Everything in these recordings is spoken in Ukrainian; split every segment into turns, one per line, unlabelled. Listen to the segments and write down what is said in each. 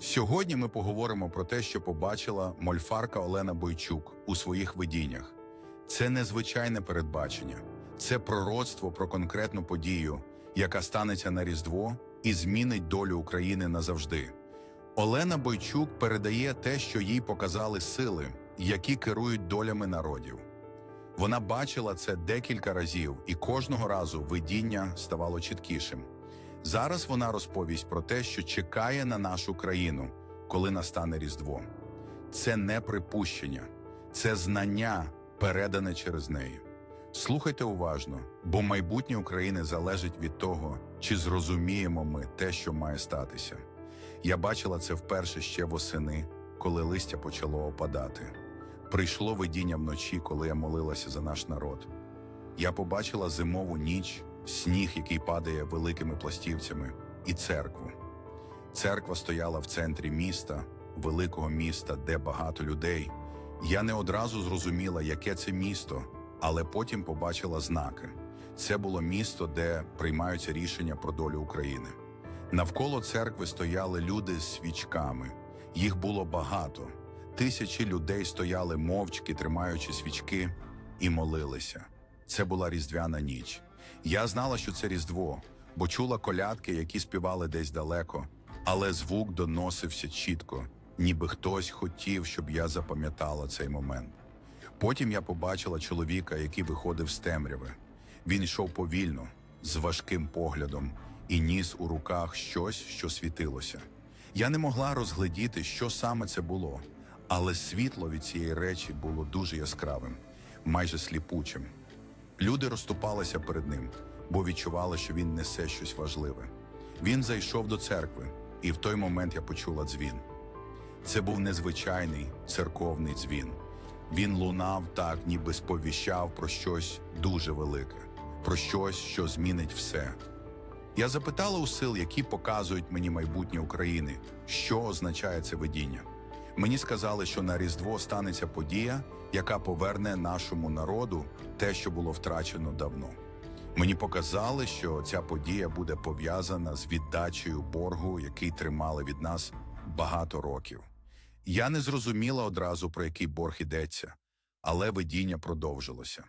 Сьогодні ми поговоримо про те, що побачила мольфарка Олена Бойчук у своїх видіннях. Це незвичайне передбачення, це пророцтво про конкретну подію, яка станеться на Різдво і змінить долю України назавжди. Олена Бойчук передає те, що їй показали сили, які керують долями народів. Вона бачила це декілька разів, і кожного разу видіння ставало чіткішим. Зараз вона розповість про те, що чекає на нашу країну, коли настане Різдво. Це не припущення, це знання, передане через неї. Слухайте уважно, бо майбутнє України залежить від того, чи зрозуміємо ми те, що має статися. Я бачила це вперше ще восени, коли листя почало опадати. Прийшло видіння вночі, коли я молилася за наш народ. Я побачила зимову ніч, сніг, який падає великими пластівцями, і церкву. Церква стояла в центрі міста, великого міста, де багато людей. Я не одразу зрозуміла, яке це місто, але потім побачила знаки. Це було місто, де приймаються рішення про долю України. Навколо церкви стояли люди з свічками. Їх було багато. Тисячі людей стояли мовчки, тримаючи свічки, і молилися. Це була різдвяна ніч. Я знала, що це Різдво, бо чула колядки, які співали десь далеко, але звук доносився чітко, ніби хтось хотів, щоб я запам'ятала цей момент. Потім я побачила чоловіка, який виходив з темряви. Він йшов повільно, з важким поглядом, і ніс у руках щось, що світилося. Я не могла розгледіти, що саме це було, але світло від цієї речі було дуже яскравим, майже сліпучим. Люди розступалися перед ним, бо відчували, що він несе щось важливе. Він зайшов до церкви, і в той момент я почула дзвін. Це був незвичайний церковний дзвін. Він лунав так, ніби сповіщав про щось дуже велике, про щось, що змінить все. Я запитала у сил, які показують мені майбутнє України, що означає це видіння. Мені сказали, що на Різдво станеться подія, яка поверне нашому народу те, що було втрачено давно. Мені показали, що ця подія буде пов'язана з віддачею боргу, який тримали від нас багато років. Я не зрозуміла одразу, про який борг йдеться, але видіння продовжилося.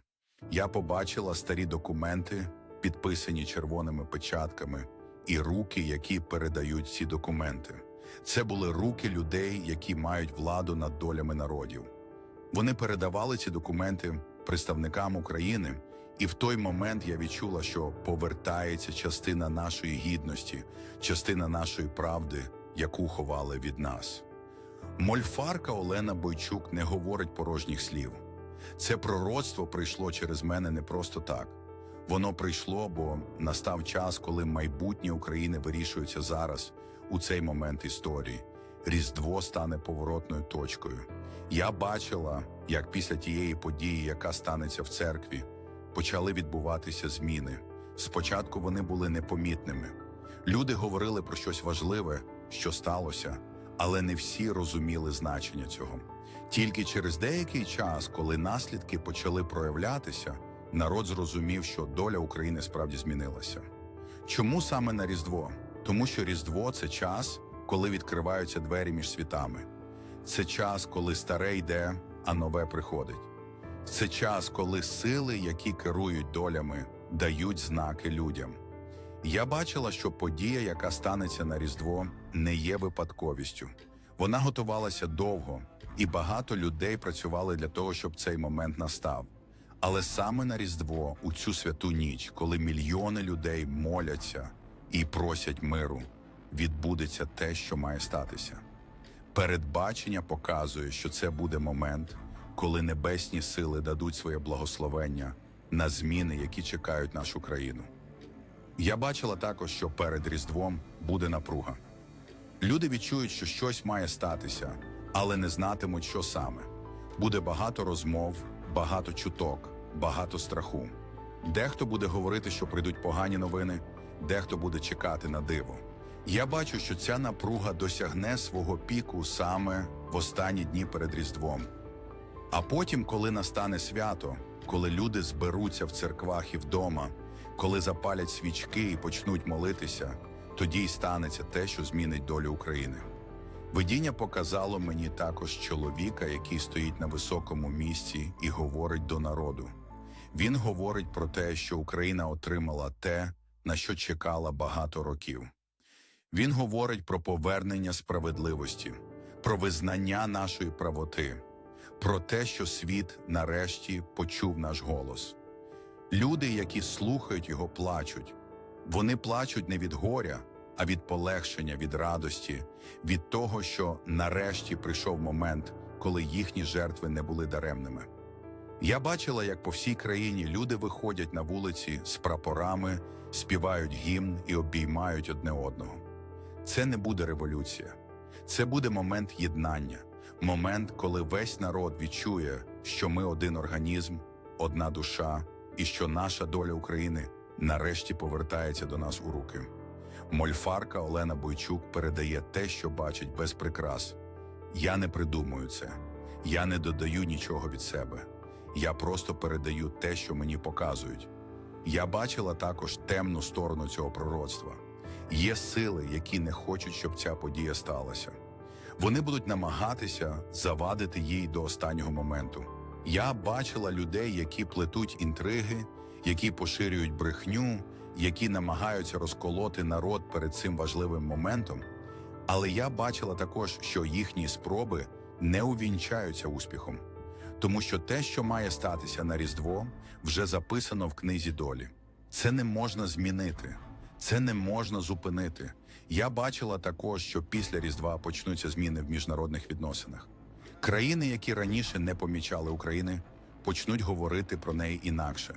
Я побачила старі документи, підписані червоними печатками, і руки, які передають ці документи. Це були руки людей, які мають владу над долями народів. Вони передавали ці документи представникам України, і в той момент я відчула, що повертається частина нашої гідності, частина нашої правди, яку ховали від нас. Мольфарка Олена Бойчук не говорить порожніх слів. Це пророцтво прийшло через мене не просто так. Воно прийшло, бо настав час, коли майбутнє України вирішується зараз, у цей момент історії. Різдво стане поворотною точкою. Я бачила, як після тієї події, яка станеться в церкві, почали відбуватися зміни. Спочатку вони були непомітними. Люди говорили про щось важливе, що сталося, але не всі розуміли значення цього. Тільки через деякий час, коли наслідки почали проявлятися, народ зрозумів, що доля України справді змінилася. Чому саме на Різдво? Тому що Різдво це час, коли відкриваються двері між світами. Це час, коли старе йде, а нове приходить. Це час, коли сили, які керують долями, дають знаки людям. Я бачила, що подія, яка станеться на Різдво, не є випадковістю. Вона готувалася довго, і багато людей працювали для того, щоб цей момент настав. Але саме на Різдво, у цю святу ніч, коли мільйони людей моляться і просять миру, відбудеться те, що має статися. Передбачення показує, що це буде момент, коли небесні сили дадуть своє благословення на зміни, які чекають нашу країну. Я бачила також, що перед Різдвом буде напруга. Люди відчують, що щось має статися, але не знатимуть, що саме. Буде багато розмов, багато чуток, багато страху. Дехто буде говорити, що прийдуть погані новини, дехто буде чекати на диво. Я бачу, що ця напруга досягне свого піку саме в останні дні перед Різдвом. А потім, коли настане свято, коли люди зберуться в церквах і вдома, коли запалять свічки і почнуть молитися, тоді й станеться те, що змінить долю України. Видіння показало мені також чоловіка, який стоїть на високому місці і говорить до народу. Він говорить про те, що Україна отримала те, на що чекала багато років. Він говорить про повернення справедливості, про визнання нашої правоти, про те, що світ нарешті почув наш голос. Люди, які слухають його, плачуть. Вони плачуть не від горя, а від полегшення, від радості, від того, що нарешті прийшов момент, коли їхні жертви не були даремними. Я бачила, як по всій країні люди виходять на вулиці з прапорами, співають гімн і обіймають одне одного. Це не буде революція, це буде момент єднання, момент, коли весь народ відчує, що ми один організм, одна душа, і що наша доля України нарешті повертається до нас у руки. Мольфарка Олена Бойчук передає те, що бачить без прикрас. Я не придумую це, я не додаю нічого від себе. Я просто передаю те, що мені показують. Я бачила також темну сторону цього пророцтва. Є сили, які не хочуть, щоб ця подія сталася. Вони будуть намагатися завадити їй до останнього моменту. Я бачила людей, які плетуть інтриги, які поширюють брехню, які намагаються розколоти народ перед цим важливим моментом. Але я бачила також, що їхні спроби не увінчаються успіхом, тому що те, що має статися на Різдво, вже записано в книзі долі. Це не можна змінити, це не можна зупинити. Я бачила також, що після Різдва почнуться зміни в міжнародних відносинах. Країни, які раніше не помічали України, почнуть говорити про неї інакше,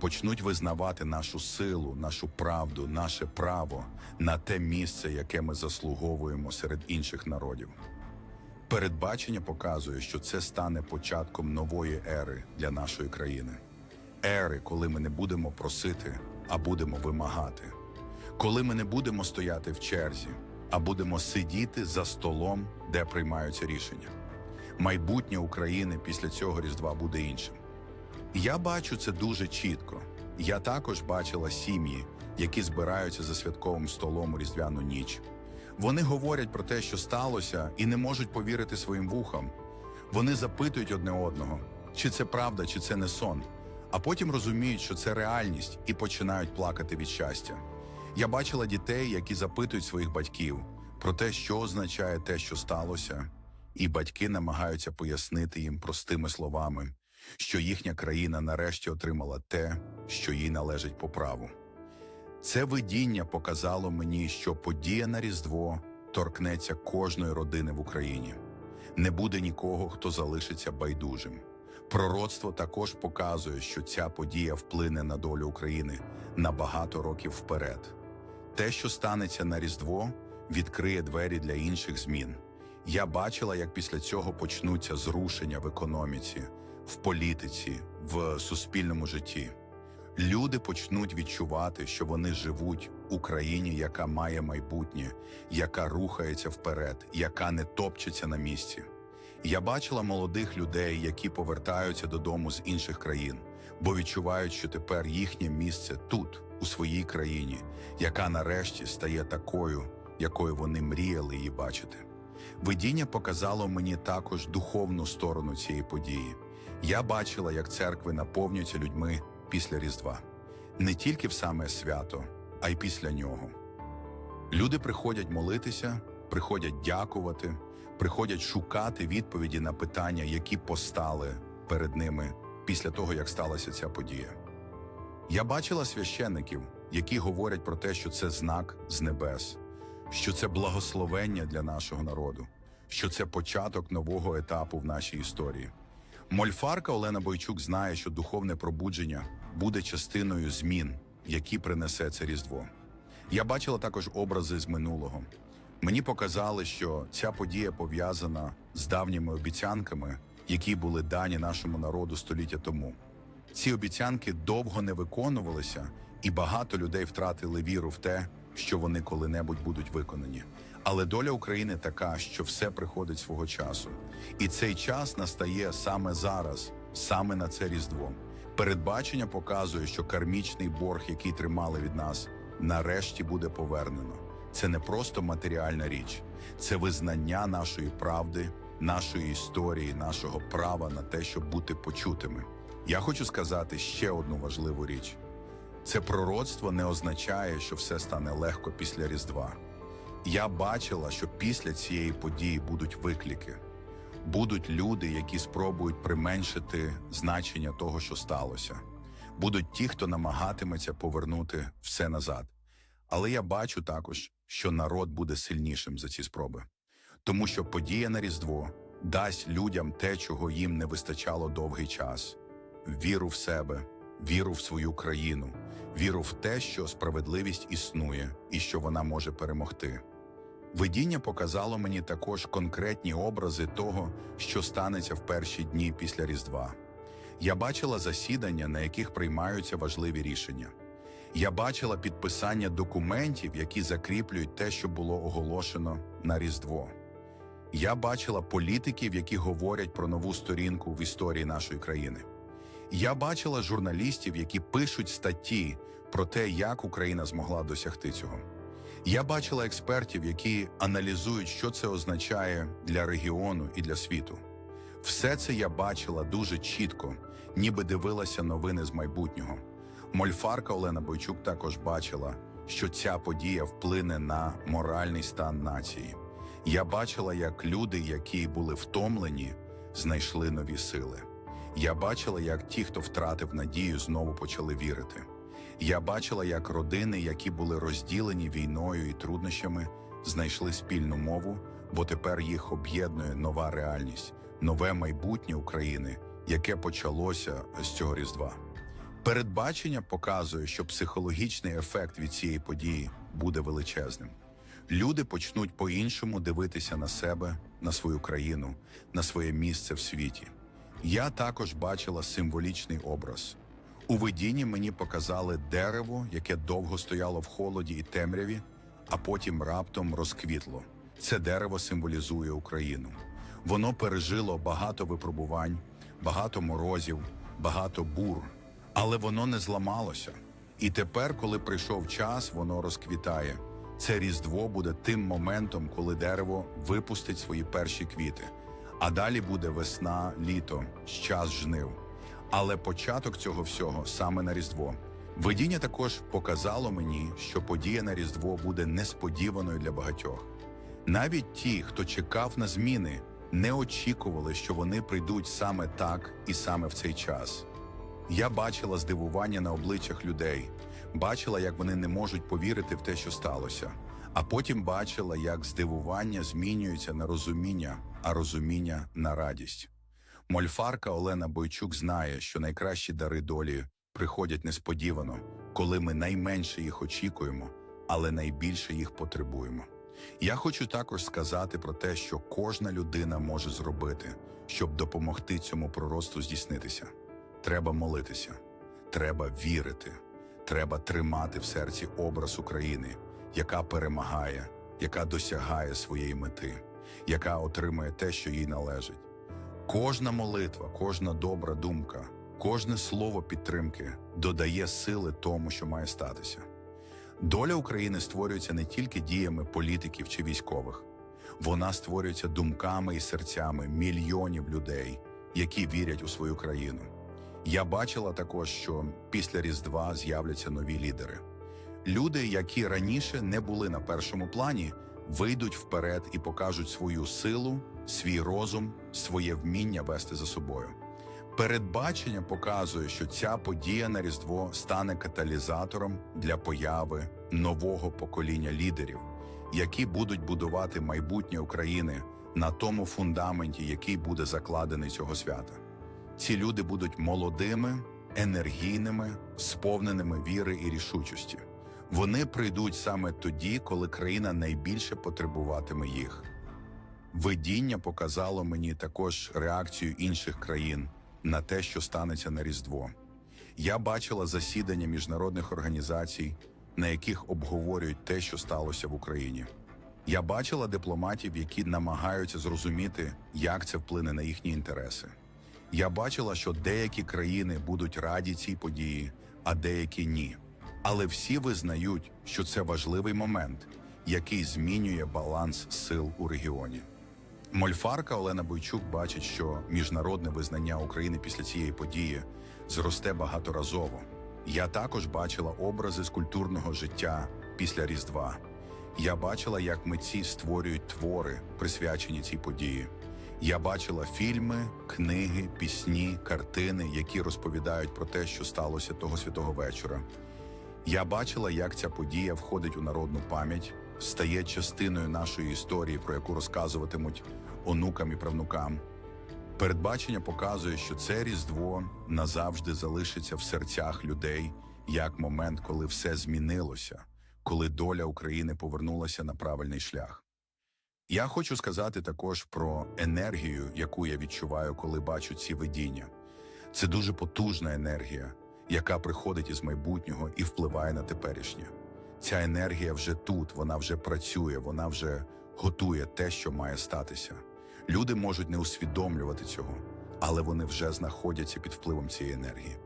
почнуть визнавати нашу силу, нашу правду, наше право на те місце, яке ми заслуговуємо серед інших народів. Передбачення показує, що це стане початком нової ери для нашої країни. Ери, коли ми не будемо просити, а будемо вимагати. Коли ми не будемо стояти в черзі, а будемо сидіти за столом, де приймаються рішення. Майбутнє України після цього Різдва буде іншим. Я бачу це дуже чітко. Я також бачила сім'ї, які збираються за святковим столом у різдвяну ніч. Вони говорять про те, що сталося, і не можуть повірити своїм вухам. Вони запитують одне одного, чи це правда, чи це не сон, а потім розуміють, що це реальність, і починають плакати від щастя. Я бачила дітей, які запитують своїх батьків про те, що означає те, що сталося, і батьки намагаються пояснити їм простими словами, що їхня країна нарешті отримала те, що їй належить по праву. Це видіння показало мені, що подія на Різдво торкнеться кожної родини в Україні. Не буде нікого, хто залишиться байдужим. Пророцтво також показує, що ця подія вплине на долю України на багато років вперед. Те, що станеться на Різдво, відкриє двері для інших змін. Я бачила, як після цього почнуться зрушення в економіці, в політиці, в суспільному житті. Люди почнуть відчувати, що вони живуть у країні, яка має майбутнє, яка рухається вперед, яка не топчеться на місці. Я бачила молодих людей, які повертаються додому з інших країн, бо відчувають, що тепер їхнє місце тут, у своїй країні, яка нарешті стає такою, якою вони мріяли її бачити. Видіння показало мені також духовну сторону цієї події. Я бачила, як церкви наповнюються людьми після Різдва, не тільки в саме свято, а й після нього. Люди приходять молитися, приходять дякувати, приходять шукати відповіді на питання, які постали перед ними після того, як сталася ця подія. Я бачила священників, які говорять про те, що це знак з небес, що це благословення для нашого народу, що це початок нового етапу в нашій історії. Мольфарка Олена Бойчук знає, що духовне пробудження буде частиною змін, які принесе це Різдво. Я бачила також образи з минулого. Мені показали, що ця подія пов'язана з давніми обіцянками, які були дані нашому народу століття тому. Ці обіцянки довго не виконувалися, і багато людей втратили віру в те, що вони коли-небудь будуть виконані. Але доля України така, що все приходить свого часу. І цей час настає саме зараз, саме на це Різдво. Передбачення показує, що кармічний борг, який тримали від нас, нарешті буде повернено. Це не просто матеріальна річ, Це визнання нашої правди, нашої історії, нашого права на те, щоб бути почутими. Я хочу сказати ще одну важливу річ: це пророцтво не означає, що все стане легко після Різдва. Я бачила, що після цієї події будуть виклики, будуть люди, які спробують применшити значення того, що сталося. Будуть ті, хто намагатиметься повернути все назад. Але я бачу також, що народ буде сильнішим за ці спроби, тому що подія на Різдво дасть людям те, чого їм не вистачало довгий час: віру в себе, віру в свою країну, віру в те, що справедливість існує і що вона може перемогти. Видіння показало мені також конкретні образи того, що станеться в перші дні після Різдва. Я бачила засідання, на яких приймаються важливі рішення. Я бачила підписання документів, які закріплюють те, що було оголошено на Різдво. Я бачила політиків, які говорять про нову сторінку в історії нашої країни. Я бачила журналістів, які пишуть статті про те, як Україна змогла досягти цього. Я бачила експертів, які аналізують, що це означає для регіону і для світу. Все це я бачила дуже чітко, ніби дивилася новини з майбутнього. Мольфарка Олена Бойчук також бачила, що ця подія вплине на моральний стан нації. Я бачила, як люди, які були втомлені, знайшли нові сили. Я бачила, як ті, хто втратив надію, знову почали вірити. Я бачила, як родини, які були розділені війною і труднощами, знайшли спільну мову, бо тепер їх об'єднує нова реальність, нове майбутнє України, яке почалося з цього різдва. Передбачення показує, що психологічний ефект від цієї події буде величезним. Люди почнуть по-іншому дивитися на себе, на свою країну, на своє місце в світі. Я також бачила символічний образ. У видінні мені показали дерево, яке довго стояло в холоді і темряві, а потім раптом розквітло. Це дерево символізує Україну. Воно пережило багато випробувань, багато морозів, багато бур, але воно не зламалося. І тепер, коли прийшов час, воно розквітає. Це різдво буде тим моментом, коли дерево випустить свої перші квіти. А далі буде весна, літо, час жнив. Але початок цього всього саме на Різдво. Видіння також показало мені, що подія на Різдво буде несподіваною для багатьох. Навіть ті, хто чекав на зміни, не очікували, що вони прийдуть саме так і саме в цей час. Я бачила здивування на обличчях людей, бачила, як вони не можуть повірити в те, що сталося, а потім бачила, як здивування змінюється на розуміння, а розуміння на радість. Мольфарка Олена Бойчук знає, що найкращі дари долі приходять несподівано, коли ми найменше їх очікуємо, але найбільше їх потребуємо. Я хочу також сказати про те, що кожна людина може зробити, щоб допомогти цьому пророцтву здійснитися. Треба молитися, треба вірити, треба тримати в серці образ України, яка перемагає, яка досягає своєї мети, яка отримує те, що їй належить. Кожна молитва, кожна добра думка, кожне слово підтримки додає сили тому, що має статися. Доля України створюється не тільки діями політиків чи військових, вона створюється думками і серцями мільйонів людей, які вірять у свою країну. Я бачила також, що після Різдва з'являться нові лідери. Люди, які раніше не були на першому плані, вийдуть вперед і покажуть свою силу, свій розум, своє вміння вести за собою. Передбачення показує, що ця подія на Різдво стане каталізатором для появи нового покоління лідерів, які будуть будувати майбутнє України на тому фундаменті, який буде закладений цього свята. Ці люди будуть молодими, енергійними, сповненими віри і рішучості. Вони прийдуть саме тоді, коли країна найбільше потребуватиме їх. Видіння показало мені також реакцію інших країн на те, що станеться на Різдво. Я бачила засідання міжнародних організацій, на яких обговорюють те, що сталося в Україні. Я бачила дипломатів, які намагаються зрозуміти, як це вплине на їхні інтереси. Я бачила, що деякі країни будуть раді цій події, а деякі ні. Але всі визнають, що це важливий момент, який змінює баланс сил у регіоні. Мольфарка Олена Бойчук бачить, що міжнародне визнання України після цієї події зросте багаторазово. Я також бачила образи з культурного життя після Різдва. Я бачила, як митці створюють твори, присвячені цій події. Я бачила фільми, книги, пісні, картини, які розповідають про те, що сталося того святого вечора. Я бачила, як ця подія входить у народну пам'ять, стає частиною нашої історії, про яку розказуватимуть онукам і правнукам. Передбачення показує, що це Різдво назавжди залишиться в серцях людей як момент, коли все змінилося, коли доля України повернулася на правильний шлях. Я хочу сказати також про енергію, яку я відчуваю, коли бачу ці видіння. Це дуже потужна енергія, яка приходить із майбутнього і впливає на теперішнє. Ця енергія вже тут, вона вже працює, вона вже готує те, що має статися. Люди можуть не усвідомлювати цього, але вони вже знаходяться під впливом цієї енергії.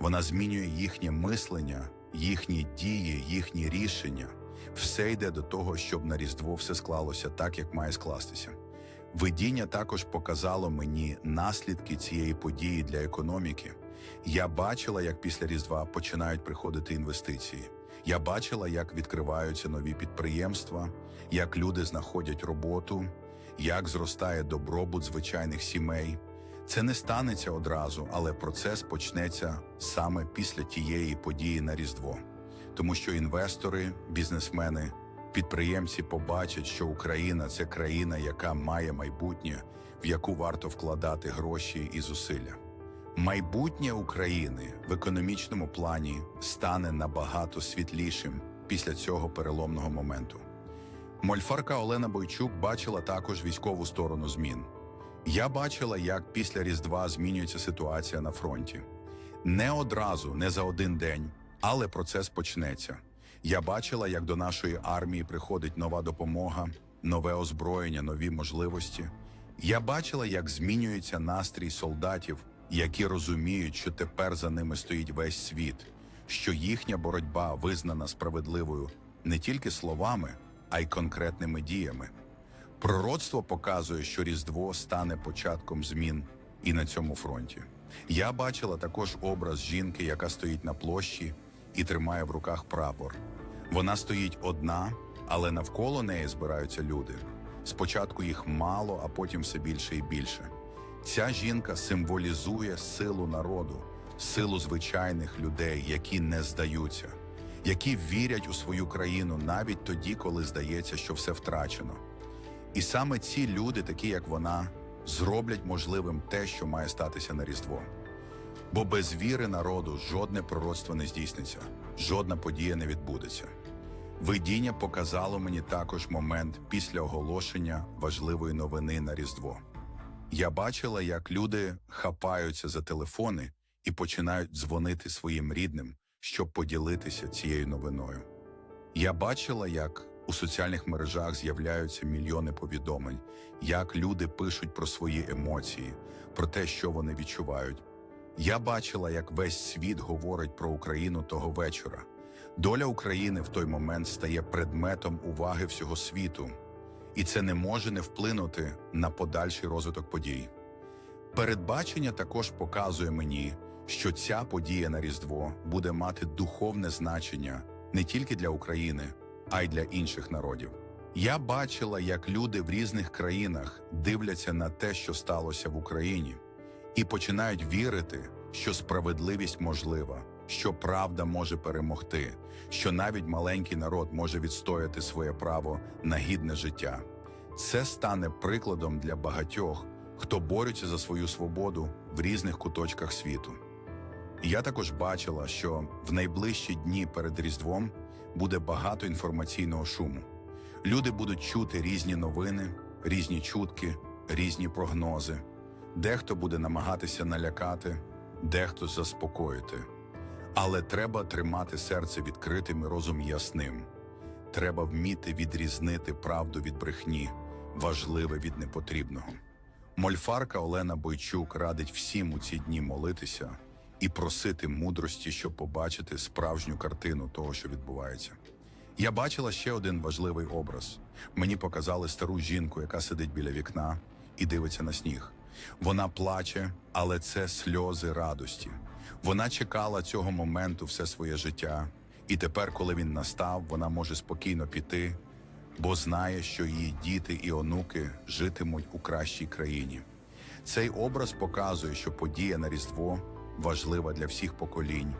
Вона змінює їхнє мислення, їхні дії, їхні рішення. Все йде до того, щоб на Різдво все склалося так, як має скластися. Видіння також показало мені наслідки цієї події для економіки. Я бачила, як після Різдва починають приходити інвестиції. Я бачила, як відкриваються нові підприємства, як люди знаходять роботу, як зростає добробут звичайних сімей. Це не станеться одразу, але процес почнеться саме після тієї події на Різдво. Тому що інвестори, бізнесмени, підприємці побачать, що Україна це країна, яка має майбутнє, в яку варто вкладати гроші і зусилля. Майбутнє України в економічному плані стане набагато світлішим після цього переломного моменту. Мольфарка Олена Бойчук бачила також військову сторону змін. Я бачила, як після Різдва змінюється ситуація на фронті. Не одразу, не за один день, але процес почнеться. Я бачила, як до нашої армії приходить нова допомога, нове озброєння, нові можливості. Я бачила, як змінюється настрій солдатів, які розуміють, що тепер за ними стоїть весь світ, що їхня боротьба визнана справедливою не тільки словами, а й конкретними діями. Пророцтво показує, що Різдво стане початком змін і на цьому фронті. Я бачила також образ жінки, яка стоїть на площі і тримає в руках прапор. Вона стоїть одна, але навколо неї збираються люди. Спочатку їх мало, а потім все більше і більше. Ця жінка символізує силу народу, силу звичайних людей, які не здаються, які вірять у свою країну навіть тоді, коли здається, що все втрачено. І саме ці люди, такі як вона, зроблять можливим те, що має статися на Різдво. Бо без віри народу жодне пророцтво не здійсниться, жодна подія не відбудеться. Видіння показало мені також момент після оголошення важливої новини на Різдво. Я бачила, як люди хапаються за телефони і починають дзвонити своїм рідним, щоб поділитися цією новиною. Я бачила, як у соціальних мережах з'являються мільйони повідомлень, як люди пишуть про свої емоції, про те, що вони відчувають. Я бачила, як весь світ говорить про Україну того вечора. Доля України в той момент стає предметом уваги всього світу, і це не може не вплинути на подальший розвиток подій. Передбачення також показує мені, що ця подія на Різдво буде мати духовне значення не тільки для України, а й для інших народів. Я бачила, як люди в різних країнах дивляться на те, що сталося в Україні, і починають вірити, що справедливість можлива, що правда може перемогти, що навіть маленький народ може відстояти своє право на гідне життя. Це стане прикладом для багатьох, хто бореться за свою свободу в різних куточках світу. Я також бачила, що в найближчі дні перед Різдвом буде багато інформаційного шуму. Люди будуть чути різні новини, різні чутки, різні прогнози. Дехто буде намагатися налякати, дехто заспокоїти. Але треба тримати серце відкритим і розум ясним. Треба вміти відрізнити правду від брехні, важливе від непотрібного. Мольфарка Олена Бойчук радить всім у ці дні молитися і просити мудрості, щоб побачити справжню картину того, що відбувається. Я бачила ще один важливий образ. Мені показали стару жінку, яка сидить біля вікна і дивиться на сніг. Вона плаче, але це сльози радості. Вона чекала цього моменту все своє життя, і тепер, коли він настав, вона може спокійно піти, бо знає, що її діти і онуки житимуть у кращій країні. Цей образ показує, що подія на Різдво важлива для всіх поколінь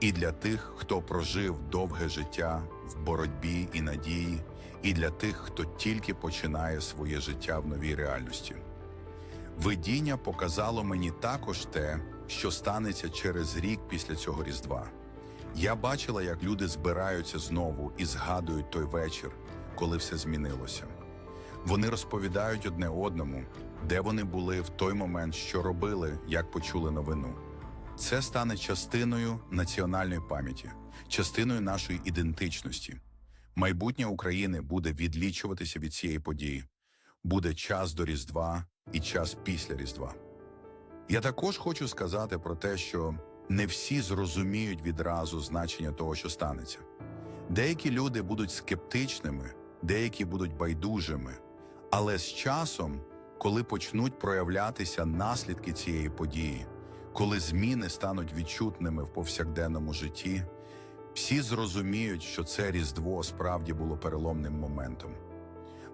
і для тих, хто прожив довге життя в боротьбі і надії, і для тих, хто тільки починає своє життя в новій реальності. Видіння показало мені також те, що станеться через рік після цього Різдва. Я бачила, як люди збираються знову і згадують той вечір, коли все змінилося. Вони розповідають одне одному, де вони були в той момент, що робили, як почули новину. Це стане частиною національної пам'яті, частиною нашої ідентичності. Майбутнє України буде відлічуватися від цієї події. Буде час до Різдва і час після Різдва. Я також хочу сказати про те, що не всі зрозуміють відразу значення того, що станеться. Деякі люди будуть скептичними, деякі будуть байдужими, але з часом, коли почнуть проявлятися наслідки цієї події, коли зміни стануть відчутними в повсякденному житті, всі зрозуміють, що це Різдво справді було переломним моментом.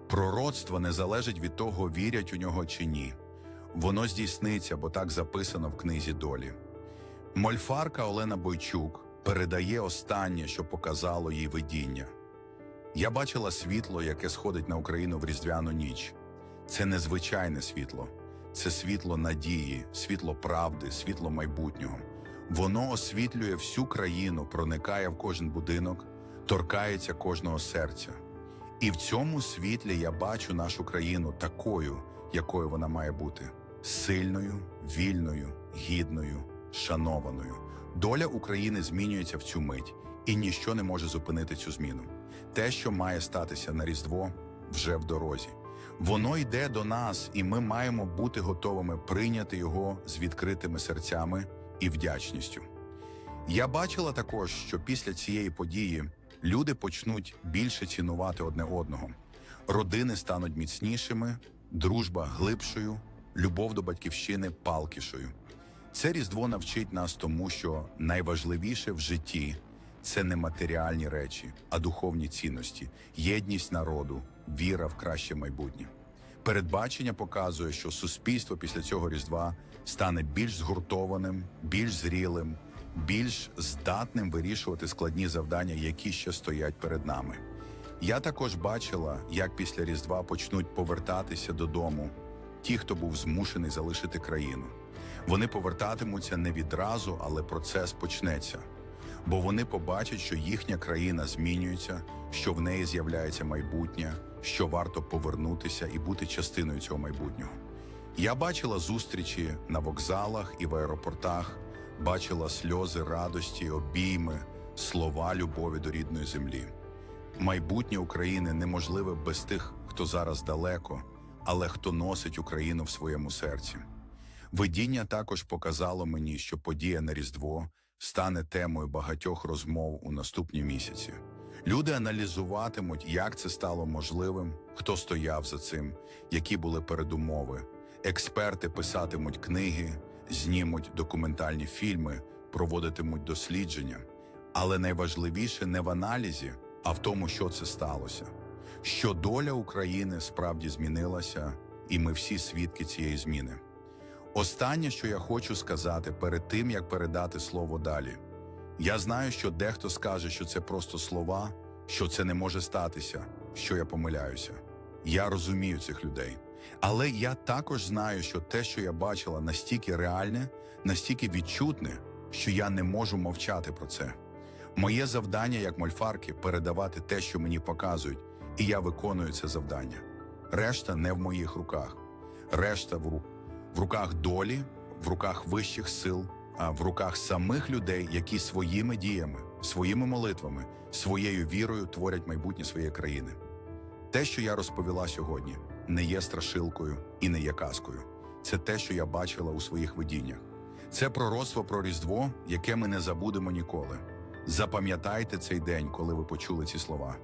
Пророцтво не залежить від того, вірять у нього чи ні. Воно здійсниться, бо так записано в книзі долі. Мольфарка Олена Бойчук передає останнє, що показало їй видіння. Я бачила світло, яке сходить на Україну в різдвяну ніч. Це незвичайне світло, це світло надії, світло правди, світло майбутнього. Воно освітлює всю країну, проникає в кожен будинок, торкається кожного серця. І в цьому світлі я бачу нашу країну такою, якою вона має бути: сильною, вільною, гідною, шанованою. Доля України змінюється в цю мить, і ніщо не може зупинити цю зміну. Те, що має статися на Різдво, вже в дорозі. Воно йде до нас, і ми маємо бути готовими прийняти його з відкритими серцями і вдячністю. Я бачила також, що після цієї події люди почнуть більше цінувати одне одного. Родини стануть міцнішими, дружба глибшою, любов до батьківщини палкішою. Це різдво навчить нас тому, що найважливіше в житті це не матеріальні речі, а духовні цінності, єдність народу, віра в краще майбутнє. Передбачення показує, що суспільство після цього різдва стане більш згуртованим, більш зрілим, більш здатним вирішувати складні завдання, які ще стоять перед нами. Я також бачила, як після Різдва почнуть повертатися додому ті, хто був змушений залишити країну. Вони повертатимуться не відразу, але процес почнеться. Бо вони побачать, що їхня країна змінюється, що в неї з'являється майбутнє, що варто повернутися і бути частиною цього майбутнього. Я бачила зустрічі на вокзалах і в аеропортах, бачила сльози радості, обійми, слова любові до рідної землі. Майбутнє України неможливе без тих, хто зараз далеко, але хто носить Україну в своєму серці. Видіння також показало мені, що подія на Різдво стане темою багатьох розмов у наступні місяці. Люди аналізуватимуть, як це стало можливим, хто стояв за цим, які були передумови. Експерти писатимуть книги, знімуть документальні фільми, проводитимуть дослідження. Але найважливіше не в аналізі, а в тому, що це сталося. Що доля України справді змінилася, і ми всі свідки цієї зміни. Останнє, що я хочу сказати перед тим, як передати слово далі. Я знаю, що дехто скаже, що це просто слова, що це не може статися, що я помиляюся. Я розумію цих людей. Але я також знаю, що те, що я бачила, настільки реальне, настільки відчутне, що я не можу мовчати про це. Моє завдання як мольфарки передавати те, що мені показують, і я виконую це завдання. Решта не в моїх руках, решта в, ру... в руках долі, в руках вищих сил, а в руках самих людей, які своїми діями, своїми молитвами, своєю вірою творять майбутнє своєї країни. Те, що я розповіла сьогодні, не є страшилкою і не є казкою. Це те, що я бачила у своїх видіннях. Це пророцтво про Різдво, яке ми не забудемо ніколи. Запам'ятайте цей день, коли ви почули ці слова.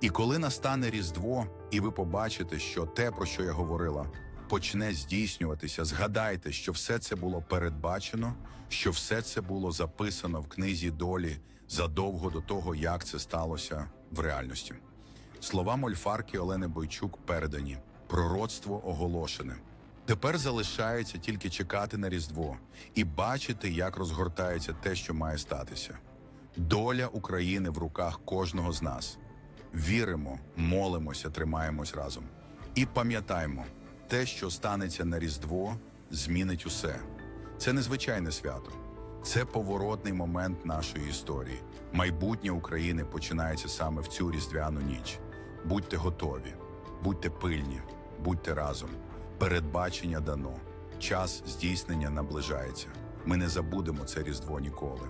І коли настане Різдво, і ви побачите, що те, про що я говорила, почне здійснюватися, згадайте, що все це було передбачено, що все це було записано в книзі долі задовго до того, як це сталося в реальності. Слова мольфарки Олени Бойчук передані, пророцтво оголошене. Тепер залишається тільки чекати на Різдво і бачити, як розгортається те, що має статися. Доля України в руках кожного з нас. Віримо, молимося, тримаємось разом. І пам'ятаймо, те, що станеться на Різдво, змінить усе. Це незвичайне свято. Це поворотний момент нашої історії. Майбутнє України починається саме в цю різдвяну ніч. Будьте готові, будьте пильні, будьте разом. Передбачення дано. Час здійснення наближається. Ми не забудемо це Різдво ніколи.